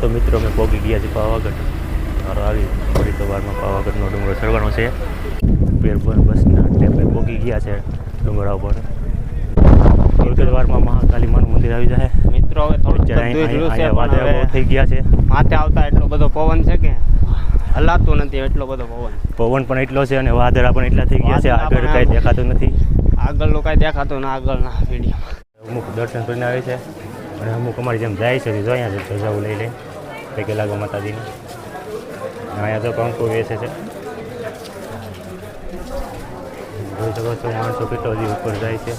તો મિત્રો અમે પહોંચી ગયા છે પાવાગઢ. મારો આવી થોડી સવારમાં પાવાગઢનો ડુંગળો ચડવાનો છે. પેરબન બસના ટેપે પહોંચી ગયા છે ડુંગરા ઉપર. વારમાં મહાકાલી માનું મંદિર આવી જાય. મિત્રો હવે થોડું થઈ ગયા છે. માથે આવતા એટલો બધો પવન છે કે હલાતું નથી એટલો બધો પવન. પવન પણ એટલો છે અને વાદળા પણ એટલા થઈ ગયા છે. આગળ કાંઈ દેખાતું નથી. આગળનું કાંઈ દેખાતું ના આગળના વીડિયો. અમુક દર્શન કરીને આવે છે. અને અમુક અમારી જેમ જાય છે જો અહીંયા ધજાઓ લઈ લઈને પૈકી લાગો માતાજીને. અહીંયા તો પંખો વેસે છે. જોઈ શકો છો માણસો કેટલો હજી ઉપર જાય છે.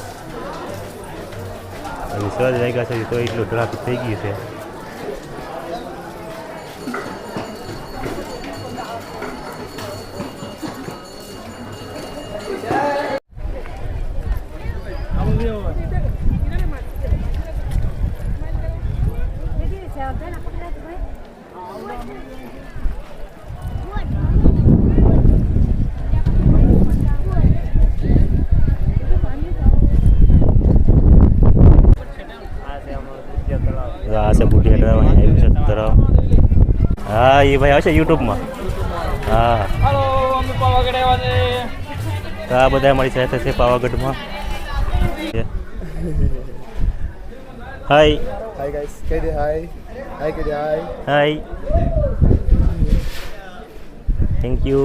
હજી જાય વાગ્યા છે તો એટલું ટ્રાફિક થઈ ગયું છે તો આ છે બુઢિયા તળાવ અહીંયા આવ્યું છે તળાવ હા એ ભાઈ આવશે યુટ્યુબમાં. હા. હાલો અમે પાવાગઢ આવ્યા છે તો આ બધા અમારી સાથે છે પાવાગઢમાં. હાય Hi guys, દે હાય હાય KD દે હાય થેન્ક યુ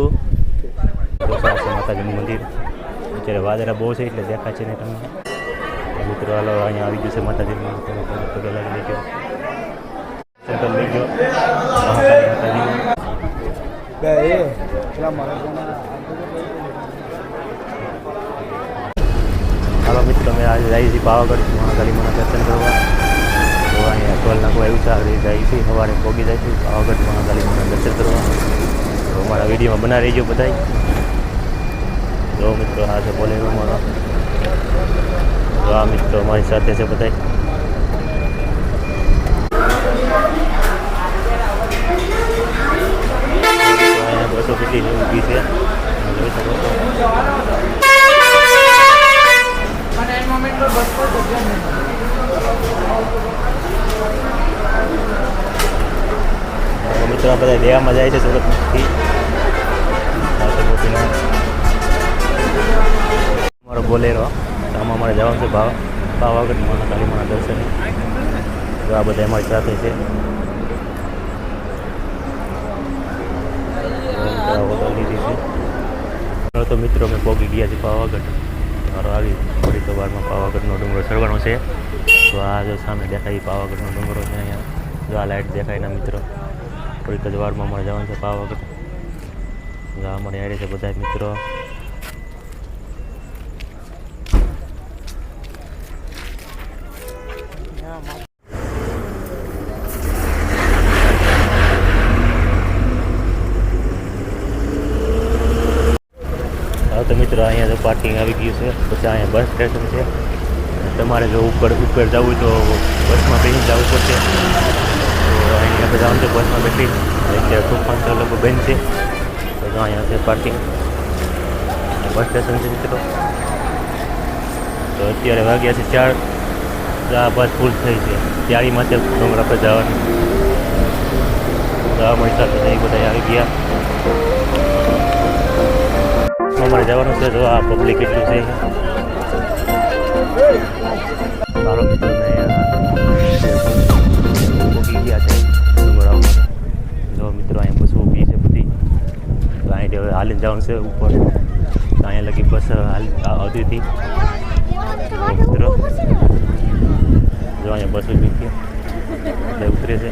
માતાજીનું મંદિર. અત્યારે વાદળા બહુ છે એટલે દેખાય છે ને તમને. મિત્રો હાલો અહીંયા આવી ગયું છે માતાજીનું પગે લાગી ગયો મહાકાળી માતાજીનું બે એ પેલા મારા હાલો મિત્રો અમે આજે જઈએ છીએ પાવાગઢ મહાકાળી માના દર્શન કરવા. તો અહીંયા ટોલ નાખું આવ્યું છે આગળ જઈએ છીએ સવારે પહોંચી જઈશું પાવાગઢ મહાકાળી માના દર્શન કરવા. તો અમારા વિડીયોમાં બના રહીજો બધાય. જો મિત્રો આ છે બોલેરો અમારો તો આ મિત્રો અમારી સાથે છે બધાય અહીંયા બસો કેટલી ઊભી છે જોઈ શકો છો મિત્રો બધા દેવામાં જાય છે સુરતથી અમારો બોલેરો આમાં અમારે જવાનું છે ભાવ પાવાગઢ માના દર્શન તો આ બધા અમારી સાથે છે તો આ હોટલ લીધી છે તો મિત્રો અમે પહોંચી ગયા છીએ પાવાગઢ. મારો આવી થોડી સવારમાં પાવાગઢનો ડુંગરો ચડવાનો છે. તો આ જો સામે દેખાય પાવાગઢનો ડુંગરો છે અહીંયા. જો આ લાઇટ દેખાય ના મિત્રો. થોડીક જ વારમાં અમારે જવાનું છે પાવાગઢ. જો અમારે યારે છે બધા મિત્રો. પાર્કિંગ આવી ગયું છે. પછી અહીંયા બસ સ્ટેશન છે. તમારે જો ઉપર ઉપર જવું હોય તો બસમાં બેસી જવું પડશે. તો અહીંયા બધા આમ તો બસમાં બેઠી અત્યારે તોફાન તો લોકો બંધ છે. તો અહીંયા છે પાર્કિંગ બસ સ્ટેશન છે મિત્રો. તો અત્યારે વાગ્યા છે ચાર. આ બસ ફૂલ થઈ છે. ત્યારીમાં છે ડુંગરા પર જવાની. જવા અમારી સાથે બધા આવી ગયા. અમારે જવાનું છે, જો આ પબ્લિક એટલું છે. ગયા છે ડુંગરા જો મિત્રો, અહીંયા બસ છે બધી. તો હાલીને જવાનું છે ઉપર. અહીંયા લગી બસ આવતી હતી. મિત્રો, જો અહીંયા બસ ઊભી હતી એટલે ઉતરે છે.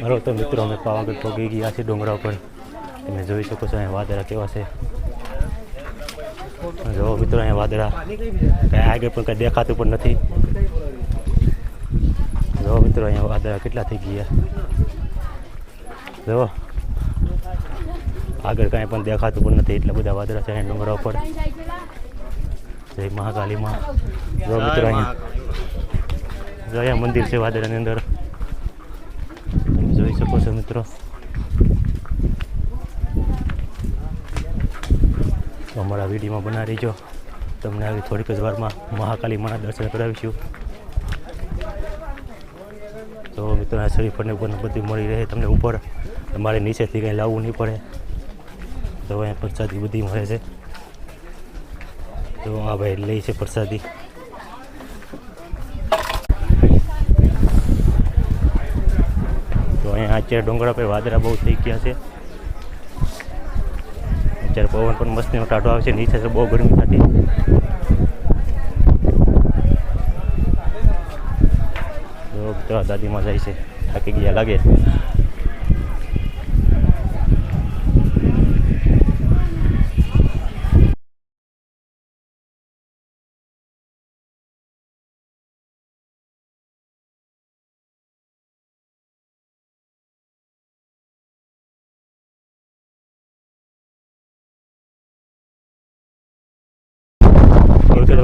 મારો તો મિત્રો, અમે પાવાગઢ પગી ગયા છે ડુંગરા ઉપર. તમે જોઈ શકો છો અહીંયા વાદળા કેવા છે. જો મિત્રો અહીંયા વાદળા કાંઈ આગળ પણ કાંઈ દેખાતું પણ નથી. જો મિત્રો અહીંયા વાદળા કેટલા થઈ ગયા. જો આગળ કાંઈ પણ દેખાતું પણ નથી એટલા બધા વાદળા છે અહીંયા ડુંગરા ઉપર. જય મહાકાલીમાં. જો મિત્રો અહીંયા જો અહીંયા મંદિર છે વાદળાની અંદર. તમે જોઈ શકો છો મિત્રો. અમારા વિડીયોમાં બના રહીજો. તમને આવી થોડીક જ વારમાં મહાકાલી માના દર્શન કરાવીશું. તો મિત્રો, આ શ્રીફળને ઉપર બધું મળી રહે તમને ઉપર. તમારે નીચેથી કંઈ લાવવું નહીં પડે. તો અહીંયા પ્રસાદી બધી મળે છે. તો આ ભાઈ લઈ છે પ્રસાદી. તો અહીંયા અત્યારે ડુંગરા પર વાદળા બહુ થઈ ગયા છે. અત્યારે પવન પણ મસ્તીનો ટાઢો આવે છે, નીચે બહુ ગરમી થતી. દાદીમાં જાય છે, થાકી ગયા લાગે.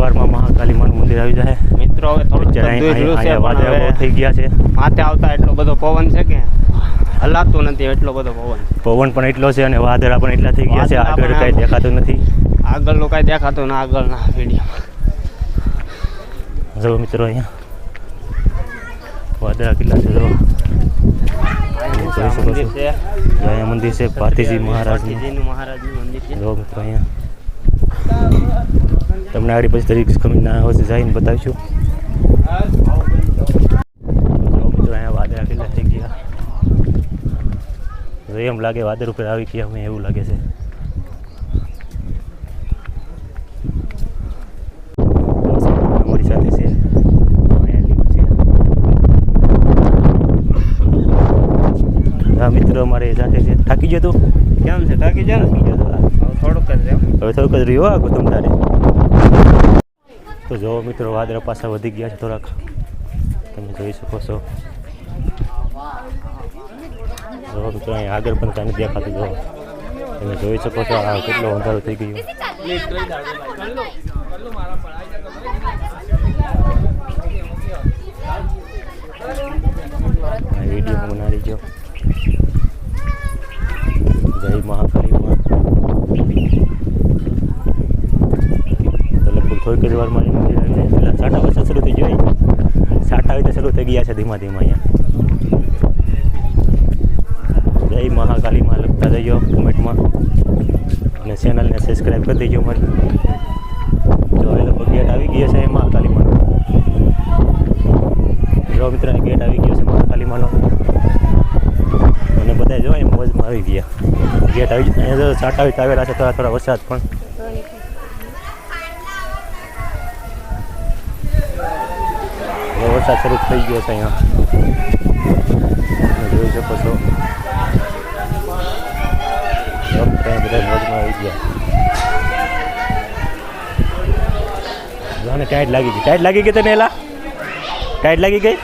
વારમાં મહાકાલી માનું મંદિર આવી જાય મિત્રો હવે થઈ ગયા છે. માથે આવતા એટલો બધો પવન છે કે? હલાતું નથી એટલો બધો પવન. પવન પણ એટલો છે અને વાદળા પણ એટલા થઈ ગયા છે. આગળ કાંઈ દેખાતું નથી. આગળનું કાંઈ દેખાતું ના આગળના વીડિયો જો મિત્રો અહીંયા. વાદળા કેટલા છે જો જોઈ શકો છો. મંદિર છે. જો અહીંયા મંદિર છે પાર્થીજી મહારાજનું. મહારાજનું મંદિર છે. જો મિત્રો અહીંયા. તમને આગળ પછી તરીકે ખમી ના હોય જઈને બતાવીશું. મિત્રો, અહીંયા વાદળા કેટલા થઈ ગયા. એમ લાગે વાદળ ઉપર આવી ગયા અમે એવું લાગે છે. મિત્રો, અમારે સાથે છે. થાકી ગયો તું? કેમ છે? થાકી જાય ને? થોડુંક જ છે હવે થોડુંક જ રહ્યું આ ગૌતમ તારે. તો જો મિત્રો, વાદળા પાછા વધી ગયા છે થોડાક. તમે જોઈ શકો છો. જો મિત્રો, અહીં આગળ પણ કાંઈ દેખાતું, જો. તમે જોઈ શકો છો, આ કેટલો અંધારો થઈ ગયો. વીડિયો બનાવી જો જય મહાકાળી માં તો લગભગ થોડીક જ વારમાં એ મંદિર આવી જાય પેલા સાટા વર્ષે શરૂ થઈ જાય સાટા રીતે શરૂ થઈ ગયા છે ધીમા ધીમા અહીંયા. જય મહાકાલીમાં લખતા જજો કોમેન્ટમાં અને ચેનલને સબસ્ક્રાઈબ કરી દેજો મારી. જો એ લોકો ગેટ આવી ગયો છે મહાકાલીમાં જો મિત્ર ગેટ આવી ગયો છે મહાકાલીમાંનો અને બધા જો એ મોજમાં આવી ગયા. ગેટ આવી સાટા આવી આવેલા છે થોડા થોડા વરસાદ પણ વરસાદ શરૂ થઈ ગયો છે અહીંયા. જોઈ શકો છો. બધા મોજમાં આવી ગયા. જોને ટાઈટ લાગી ગઈ. ટાઈટ લાગી ગઈ તને એલા? ટાઈટ લાગી ગઈ?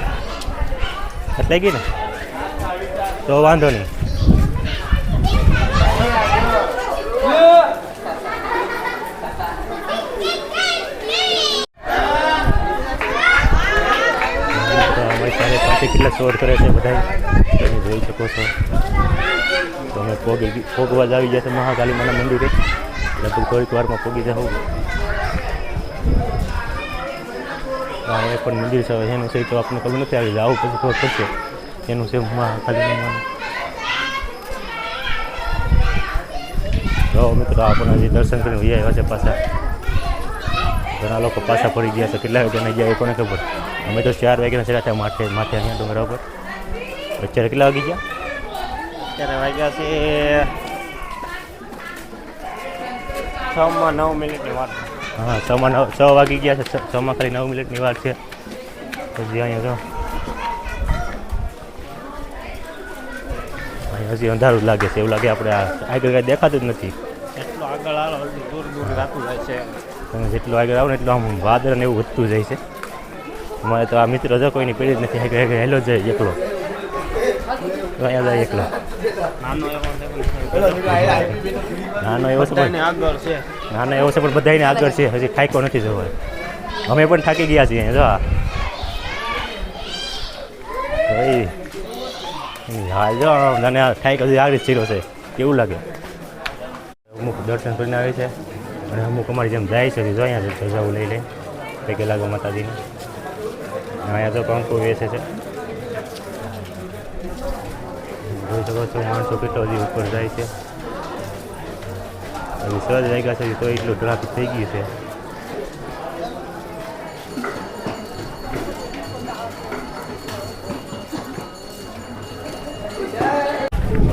હાથ લાગી ને? તો વાંધો નહીં તો સાથે કેટલા શોર કરે છે બધા તમે જોઈ શકો છો. તો અમે પોગી પોગવા જ આવી ગયા છે મહાકાલી માના મંદિરે. લગભગ થોડીક વારમાં પોગી જાઉં એ પણ મંદિર છે એનું છે તો આપણને ખબર નથી આવી. આવું પછી ખબર પડશે. એનું છે મહાકાલી માનું મિત્રો આપણને હજી દર્શન કરીને વહી આવ્યા છે પાછા. ઘણા લોકો પાછા પડી ગયા છે. કેટલા વાગ્યાના ગયા એ કોને ખબર? અમે તો ચાર વાગ્યાના ચડ્યા હતા માથે માથે અહીંયા ડુંગરા ઉપર. અત્યારે કેટલા વાગી ગયા? અત્યારે વાગ્યા છે છ માં નવ મિનિટની વાત હા છમાં નવ છ વાગી ગયા છે. છમાં ખાલી નવ મિનિટની વાત છે. હજી અહીંયા જો હજી અંધારું જ લાગે છે. એવું લાગે આપણે આગળ કાંઈ દેખાતું જ નથી. એટલું આગળ આવો દૂર દૂર રાતું જાય છે. તમે જેટલું આગળ આવો ને એટલું આમ વાદળ ને એવું વધતું જાય છે. અમારે તો આ મિત્ર જો કોઈની પીડી જ નથી હેલો જાય એકલો. અહીંયા જાય એકલો. નાનો એવો છે પણ નાનો એવો છે પણ બધાને આગળ છે. એવો છે પણ બધાને આગળ છે હજી થાક્યો નથી જવાય અમે પણ થાકી ગયા છીએ જો. ભાઈ હા જો મને આ થાક હજી આગળ ચીરો છે કેવું લાગે? અમુક દર્શન કરીને આવે છે અને અમુક અમારી જેમ જાય છે જો અહીંયા જવું લઈ લે પૈકી લાગો માતાજીને. અને અહીંયા તો કંકુ વેચે છે જોઈ શકો છો માણસો કેટલો હજી ઉપર જાય છે હજી સહજ વાગ્યા છે તો એટલું ટ્રાફિક થઈ ગયું છે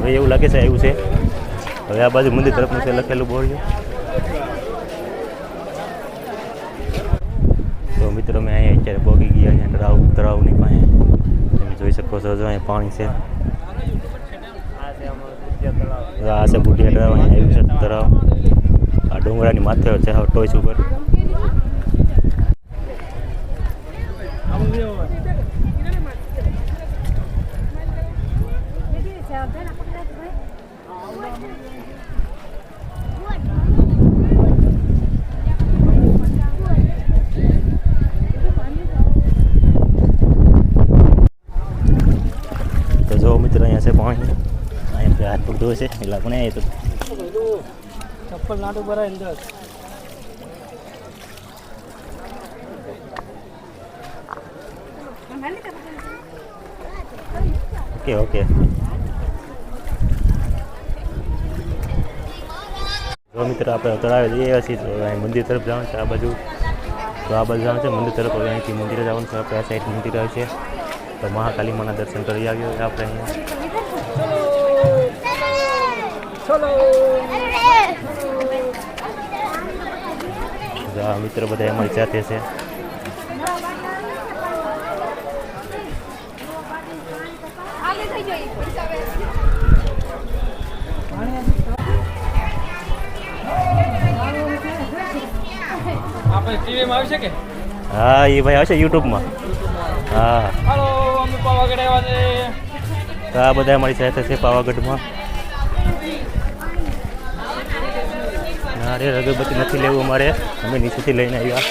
હવે એવું લાગે છે આવ્યું છે હવે આ બાજુ મંદિર તરફનું છે લખેલું બોર્ડ તો મિત્રો મેં અહીંયા અત્યારે પહોંચી ગયા અહીંયા તળાવ તળાવની પાસે તમે જોઈ શકો છો જો અહીં પાણી છે આ છે બુઢિયા તળાવ અહીંયા આવ્યું છે તળાવ આ ડુંગરાની માથે છે હવે ટોચ ઉપર. તો જો મિત્રો અહીંયા છે પાણી ધોવે છે એટલે આપણે એ તો ચપ્પલ નાટું ભરાય અંદર ઓકે ઓકે. જો મિત્ર આપણે તળાવે જઈએ છીએ તો અહીં મંદિર તરફ જવાનું છે આ બાજુ. તો આ બાજુ જવાનું છે મંદિર તરફ. અહીંથી મંદિરે જવાનું છે આપણે આ સાઈડ મંદિર આવે છે. તો મહાકાલી માના દર્શન કરી આવ્યો આપણે અહીંયા. આ મિત્ર બધા અમારી સાથે છે. આપણે ટીવીમાં આવશે કે? હા એ ભાઈ આવશે યુટ્યુબમાં. હા. હાલો અમે પાવાગઢ આવ્યા છે. તો આ બધા અમારી સાથે છે પાવાગઢમાં. ના રે અગરબત્તી નથી લેવું અમારે. અમે નીચેથી લઈને આવ્યા.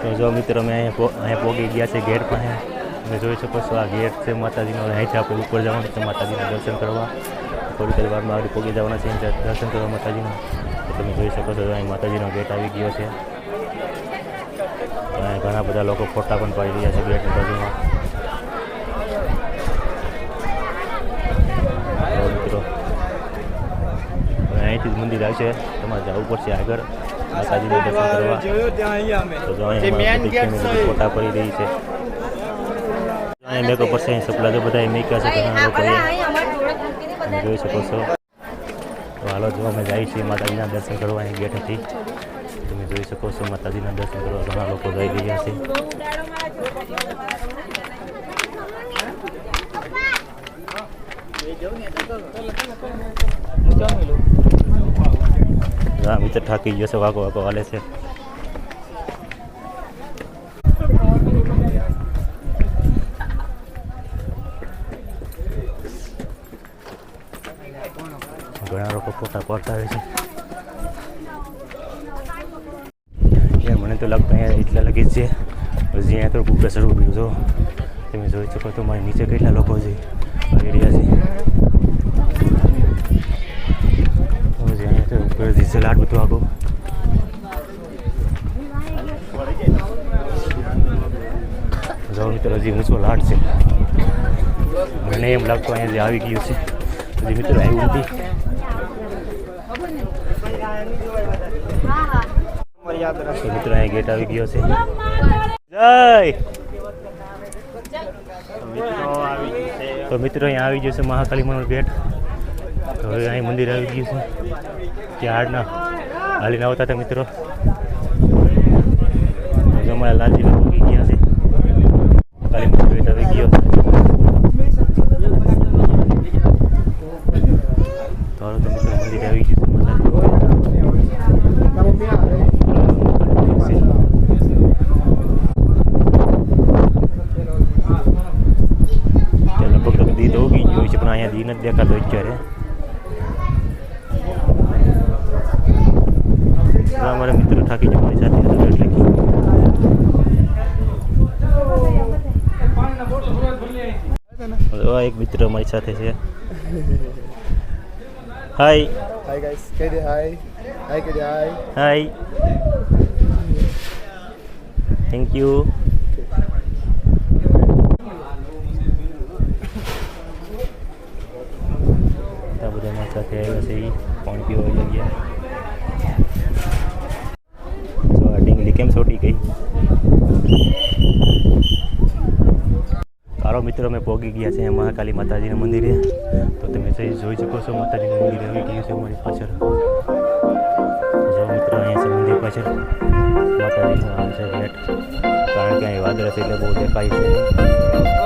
તો જો મિત્રો, અમે અહીંયા અહીંયા પહોંચી ગયા છે ગેટ પાસે. તમે જોઈ શકો છો આ ગેટ છે માતાજીનો. અહીંથી આપણે ઉપર જવાનું છે માતાજીના દર્શન કરવા. થોડીક વારમાં આગળ પહોંચી જવાના છે દર્શન કરવા માતાજીના. તો તમે જોઈ શકો છો અહીં માતાજીનો ગેટ આવી ગયો છે. અહીંયા ઘણા બધા લોકો ફોટા પણ પાડી રહ્યા છે ગેટની બાજુમાં તો મિત્રો હવે અહીંથી જ મંદિર આવશે. તમારે જવું પડશે આગળ. માતાજીના દર્શન કરવા. તો ફોટા પડી રહી છે. મેકઅપ મેકો પડશે અહીં સપલા તો બધા મેક્યા છે ઘણા લોકો જોઈ શકો છો. તો હાલો જો અમે જઈએ છીએ માતાજીના દર્શન કરવા અહીં ગેટ હતી તમે જોઈ શકો છો માતાજીના દર્શન કરવા ઘણા લોકો જઈ રહ્યા છે. હા, મિત્ર થાકી ગયો છે, વાગો વાગો હાલે છે. ઘણા લોકો ફોટા પડતા હોય છે. મને તો લાગતું અહીંયા એટલા લગી જ છે. હજી અહીંયા તો કુકર શરૂ કર્યું છો તમે જોઈ શકો તો મારી નીચે કેટલા લોકો છે એરિયા છે હજી ડીઝલ આટ બધું આખું જો મિત્રો, હજી ઊંચો લાટ છે. મને એમ લાગતું અહીંયા જે આવી ગયું છે. હજી મિત્રો આવ્યું નથી. મિત્રો, અહીંયા ગેટ આવી ગયો છે. જય! તો મિત્રો, અહીંયા આવી છે મહાકાલી માનો ગેટ હવે અહીં મંદિર આવી ગયું છે. ત્યાં હાડના હાલીને આવતા હતા મિત્રો. અમારા લાલજી એવા એક મિત્ર અમારી સાથે છે. હાય હાય ગાઈસ કે દે હાય હાય કે દે હાય હાય થેન્ક યુ આ બધા મારી સાથે આવ્યા છે. પાણી પીવા લાગ્યા તો આ ડીંગલી કેમ સોટી ગઈ? કારો મિત્રો અમે પહોંચી ગયા છે મહાકાલી માતાજીના મંદિરે. તો તમે જોઈ શકો છો માતાજીનું મંદિર આવી ગયું છે અમારી પાછળ. જો મિત્રો અહીંયા છે મંદિર પાછળ. માતાજીનું આ છે કારણ કે અહીં વાદળ છે એટલે બહુ દેખાય છે.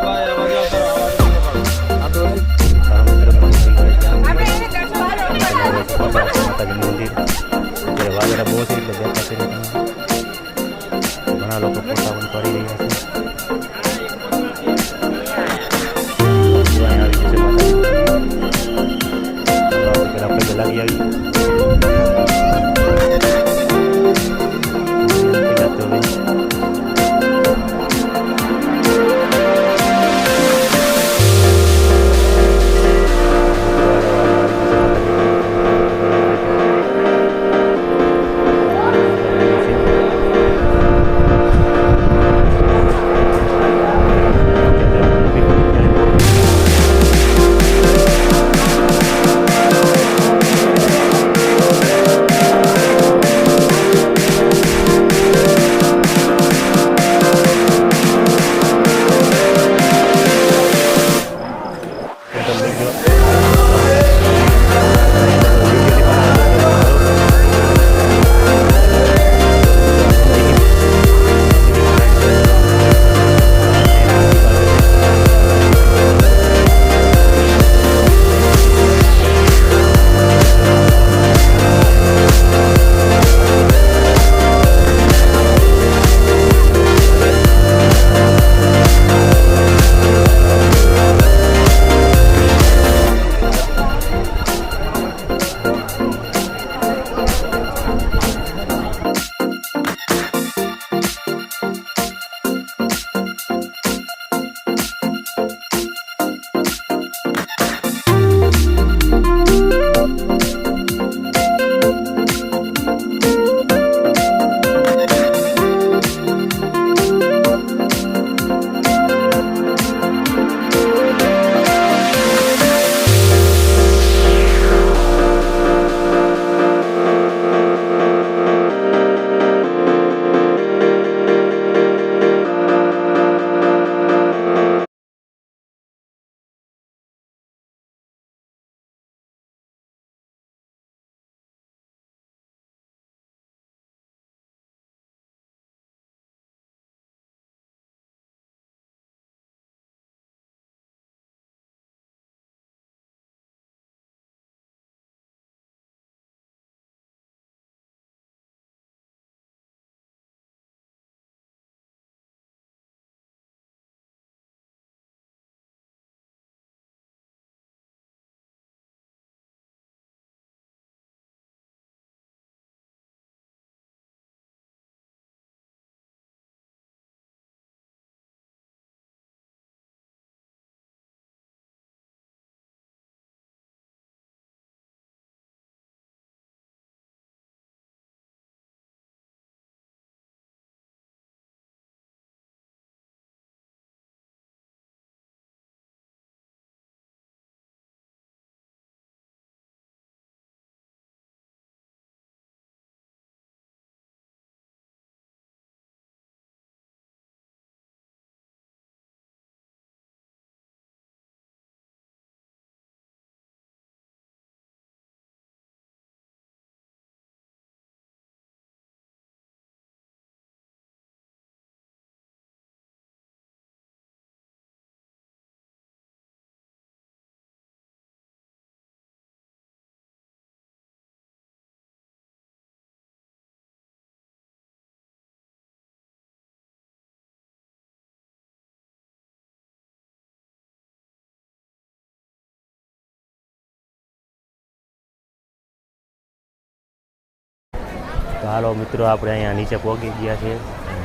હાલો મિત્રો, આપણે અહીંયા નીચે પહોંચી ગયા છે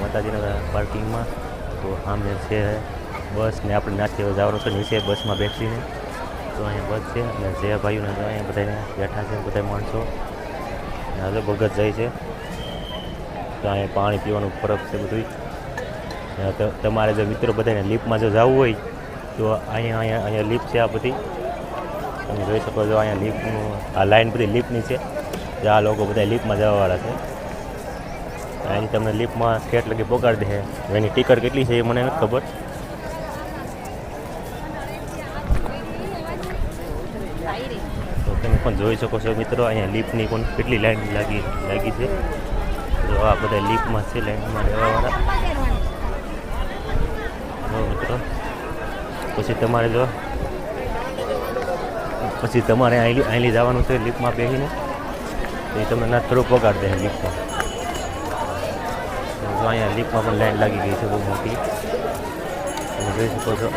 માતાજીના પાર્કિંગમાં. તો સામે છે બસ ને આપણે નાસ્તે જવાનું છે, નીચે બસમાં બેસીને. તો અહીંયા બસ છે અને જે ભાઈઓને અહીંયા બધાને બેઠા છે બધા માણસો. હવે ભગત જાય છે. તો અહીંયા પાણી પીવાનું ફરક છે બધું તમારે જો મિત્રો બધાને લિફ્ટમાં જો જવું હોય, તો અહીંયા અહીંયા અહીંયા લિફ્ટ છે આ બધી. તમે જોઈ શકો છો, અહીંયા લિફ્ટનું, આ લાઈન બધી લિફ્ટની છે. આ લોકો બધા લિફ્ટમાં જવાવાળા છે. અહીં તમને લિફ્ટમાં ઠેઠ લગી પહોંચાડી દે એની ટિકટ કેટલી છે એ મને નથી ખબર. તો તમે પણ જોઈ શકો છો મિત્રો, અહીંયા લિફ્ટની પણ કેટલી લાઈન લાગી લાગી છે. જો આ બધા લિફ્ટમાં છે, લાઈનમાં રહેવાવાળા. જો મિત્રો, પછી તમારે જો, પછી તમારે અહીં અહીં જવાનું છે લિફ્ટમાં બેસીને. એ તમને થોડુંક પગાર દે લિફ્ટમાં તો અહીંયા લીફમાં પણ લાઈન લાગી ગઈ છે બહુ મોટી. તમે જોઈ શકો છો.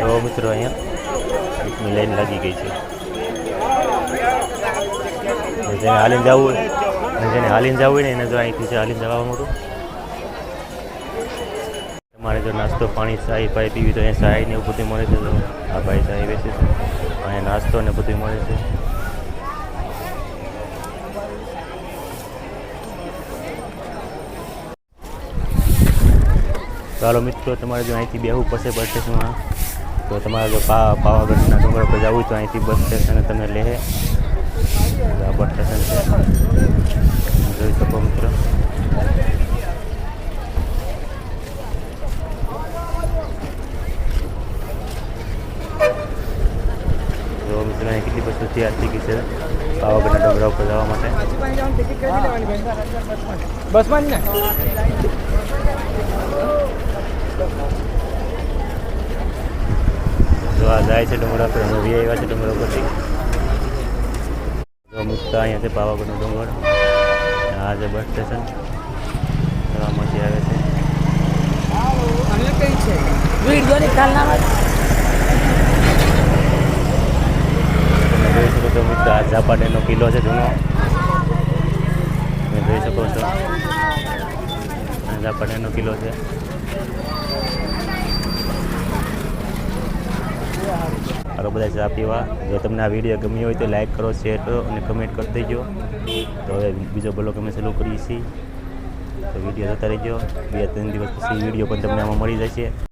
તો મિત્રો અહીંયા લીફની લાઈન લાગી ગઈ છે. જેને હાલીને જવું હોય જેને હાલીને જવું હોય ને એને જો અહીંથી છે હાલીને જવા મોટું તમારે જો નાસ્તો પાણી ચાય પાઈ પીવી તો અહીંયા ચાય ને એવું બધું મળે છે. આ ભાઈ ચાય બેસે છે. અહીંયા નાસ્તો ને બધું મળે છે. ચાલો મિત્રો, તમારે જો અહીંથી બેહવું પડશે બસ સ્ટેશનમાં તો તમારે જો પાવાગઢના ડુંગર પર જવું તો અહીંથી બસ સ્ટેશને તમને લે બસ સ્ટેશન છે જોઈ શકો મિત્રો. જો મિત્રો, અહીં કેટલી બસો તૈયાર થઈ ગઈ છે પાવાગઢના ડુંગરા ઉપર જવા માટે. બસમાં જ ને? જો આ જાય છે ડુંગળા પર અમે આવ્યા છે ડુંગરા પછી જો મુક્તા અહીંયા છે પાવાગઢનો ડુંગર. આ છે બસ સ્ટેશન. આમાંથી આવે છે. જોઈ શકો છો મિત્ર આ ઝાપાટેનો કિલ્લો છે જૂનો. તમે જોઈ શકો છો. ઝાપાટેનો કિલ્લો છે. હાલો, બધા ચા પીવા. જો તમને આ વીડિયો ગમ્યો હોય તો લાઈક કરો શેર કરો અને કમેન્ટ કરી દેજો. તો હવે બીજો બ્લોગ અમે ચાલુ કરીએ છીએ. તો વીડિયો જોતા રહેજો. બે ત્રણ દિવસ પછી વીડિયો પણ તમને આમાં મળી જશે.